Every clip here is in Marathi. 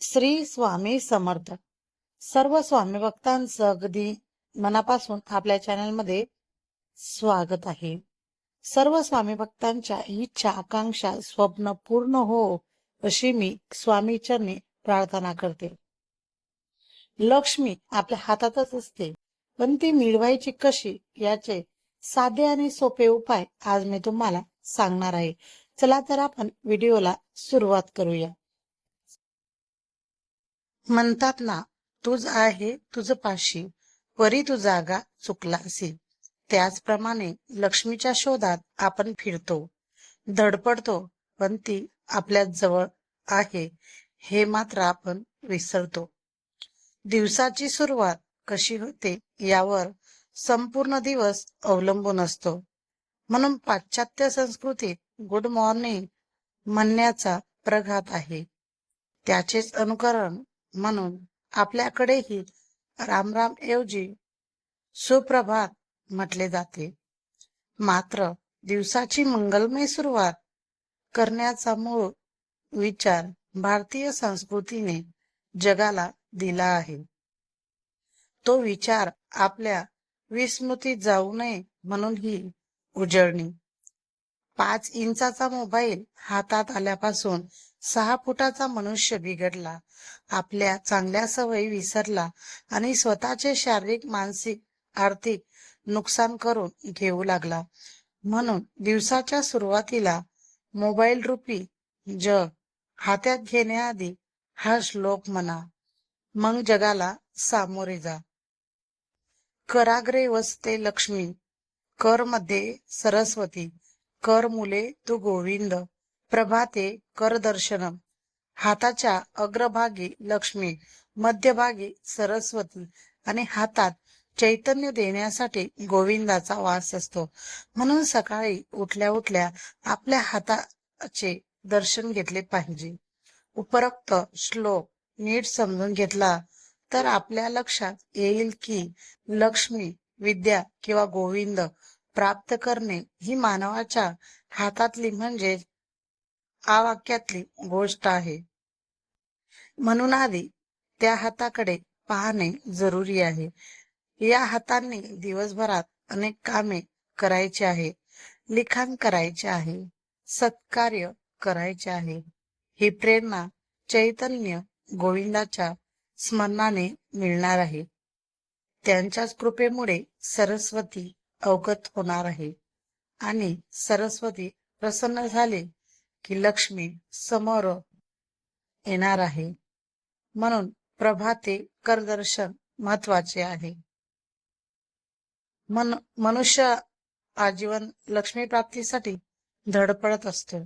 श्री स्वामी समर्थ. सर्व स्वामी भक्तांचं अगदी मनापासून आपल्या चॅनलमध्ये स्वागत आहे. सर्व स्वामी भक्तांच्या इच्छा आकांक्षा स्वप्न पूर्ण हो अशी मी स्वामी प्रार्थना करते. लक्ष्मी आपल्या हातातच असते पण ती मिळवायची कशी याचे साधे आणि सोपे उपाय आज मी तुम्हाला सांगणार आहे. चला तर आपण व्हिडिओला सुरुवात करूया. म्हणतात ना तुझ आहे तुझ पाशी वरी तू जागा चुकला असेल. त्याचप्रमाणे लक्ष्मीच्या शोधात आपण फिरतो. धडपडतो पण ती आपल्या जवळ आहे हे मात्र आपण विसरतो. दिवसाची सुरुवात कशी होते यावर संपूर्ण दिवस अवलंबून असतो. म्हणून पाश्चात्य संस्कृतीत गुड मॉर्निंग म्हणण्याचा प्रघात आहे. त्याचेच अनुकरण म्हणून आपल्याकडेही रामराम ऐवजी सुप्रभात म्हटले जाते. मात्र दिवसाची मंगलमय सुरुवात करण्याचा मूळ विचार भारतीय संस्कृतीने जगाला दिला आहे. तो विचार आपल्या विस्मृतीत जाऊ नये म्हणून ही उजळणी पाच इंचाचा मोबाईल हातात आल्यापासून सहा फुटाचा मनुष्य बिघडला. आपल्या चांगल्या सवयी विसरला आणि स्वतःचे शारीरिक मानसिक आर्थिक नुकसान करून घेऊ लागला. म्हणून दिवसाच्या सुरुवातीला मोबाईल रूपी जग हातात घेण्याआधी हा श्लोक म्हणा. मग जगाला सामोरे जा. कराग्रे वसते लक्ष्मी. कर मध्ये सरस्वती. कर मुले तू गोविंद प्रभाते कर दर्शनम. हाताच्या अग्रभागी लक्ष्मी मध्यभागी सरस्वती आणि हातात चैतन्य देण्यासाठी गोविंदाचा वास असतो. म्हणून सकाळी उठल्या उठल्या आपल्या हाताचे दर्शन घेतले पाहिजे. उपरोक्त श्लोक नीट समजून घेतला तर आपल्या लक्षात येईल की लक्ष्मी विद्या किंवा गोविंद प्राप्त करणे ही मानवाच्या हातातली म्हणजे आ वाक्यातली गोष्ट आहे. म्हणून आधी त्या हाताकडे पाहणे जरुरी आहे. या हातांनी दिवसभरात अनेक कामे करायची आहे. लिखाण करायचे आहे. सत्कार्य करायचे आहे. ही प्रेरणा चैतन्य गोविंदाच्या स्मरणाने मिळणार आहे. त्यांच्याच कृपेमुळे सरस्वती अवगत होणार आहे. आणि सरस्वती प्रसन्न झाले की लक्ष्मी समोर येणार आहे. म्हणून प्रभाते करदर्शन महत्त्वाचे आहे. मन मनुष्य आजीवन लक्ष्मी प्राप्तीसाठी धडपडत असतो.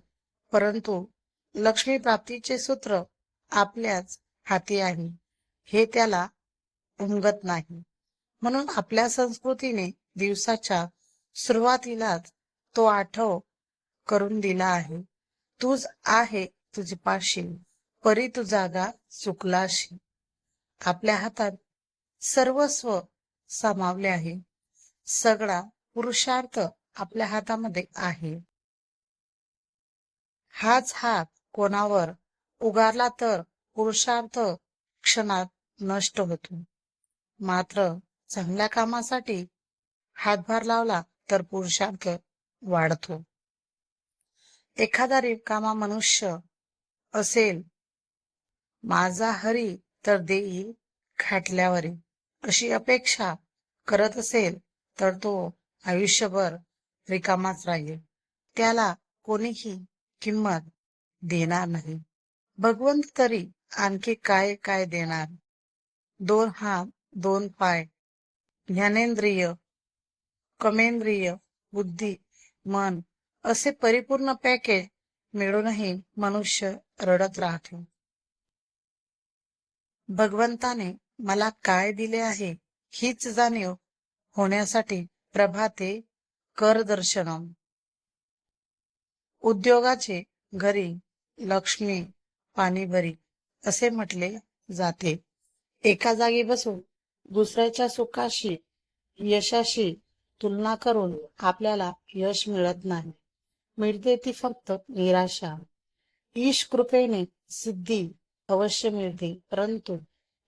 परंतु लक्ष्मी प्राप्तीचे सूत्र आपल्याच हाती आहे. हे त्याला उमगत नाही. म्हणून आपल्या संस्कृतीने दिवसाच्या सुरुवातीलाच तो आठव करून दिला आहे. तूच आहे तुझी पाशी परी तू जागा चुकलाशी. आपल्या हातात सर्वस्व सामावले आहे. सगळा पुरुषार्थ आपल्या हातामध्ये आहे. हाच हात कोणावर उगारला तर पुरुषार्थ क्षणात नष्ट होतो. मात्र चांगल्या कामासाठी हातभार लावला तर पुरुषार्थ वाढतो. एखादा रिकामा मनुष्य असेल माझा हरी तर देईल खाटल्यावरी. अशी अपेक्षा करत असेल तर तो आयुष्यभर रिकामाच राहील. त्याला कोणीही किंमत देणार नाही. भगवंत तरी आणखी काय काय देणार? दोन हात दोन पाय ज्ञानेंद्रिय कमेंद्रिय बुद्धी मन असे परिपूर्ण पॅकेज मिळूनही मनुष्य रडत राहतो. भगवंताने मला काय दिले आहे हीच जाणीव होण्यासाठी प्रभाते कर दर्शनम. उद्योगाचे घरी लक्ष्मी पाणी भरी असे म्हटले जाते. एका जागी बसून दुसऱ्याच्या सुखाशी यशाशी तुलना करून आपल्याला यश मिळत नाही. मिळते ती फक्त निराशा. ईश कृपेने सिद्धी अवश्य मिळते परंतु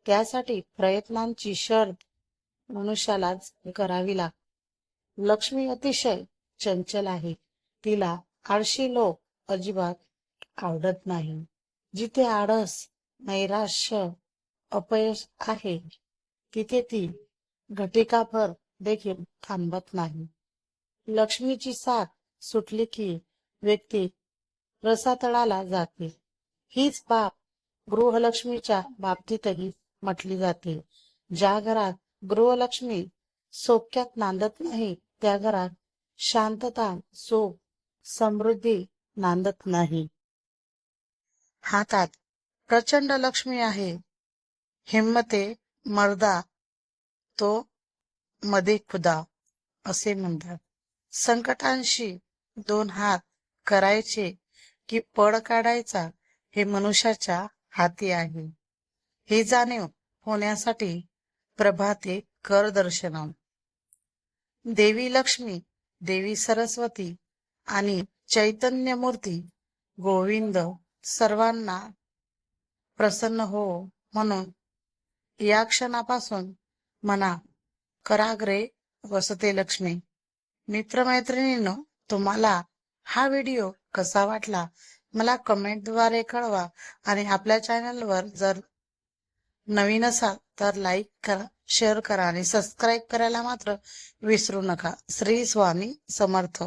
त्यासाठी प्रयत्नांची शर्त मनुष्यालाच करावी लागते. लक्ष्मी अतिशय चंचल आहे. तिला आळशी लोक अजिबात आवडत नाही. जिथे आळस नैराश्य अपयश आहे तिथे ती घटिकाभर देखील थांबत नाही. लक्ष्मीची साथ सुटली की व्यक्ती रसातळाला जाते. हीच बाब गृहलक्ष्मीच्या बाबतीतही म्हटली जाते. ज्या घरात गृहलक्ष्मी सोक्यात नांदत नाही त्या घरात शांतता सुख समृद्धी नांदत नाही. हातात प्रचंड लक्ष्मी आहे. हिम्मते मर्दा तो मध्ये खुदा असे म्हणतात. संकटांशी दोन हात करायचे की पड काढायचा हे मनुष्याच्या हाती आहे. ही जाणीव होण्यासाठी प्रभाते कर दर्शनम. देवी लक्ष्मी देवी सरस्वती आणि चैतन्य मूर्ती गोविंद सर्वांना प्रसन्न हो म्हणून या क्षणापासून म्हणा कराग्रे वसते लक्ष्मी. मित्रमैत्रिणींनो तुम्हाला हा व्हिडिओ कसा वाटला? मला कमेंटद्वारे कळवा आणि आपल्या चॅनलवर जर नवीन असाल तर लाईक करा शेअर करा आणि सबस्क्राईब करायला मात्र विसरू नका. श्री स्वामी समर्थ.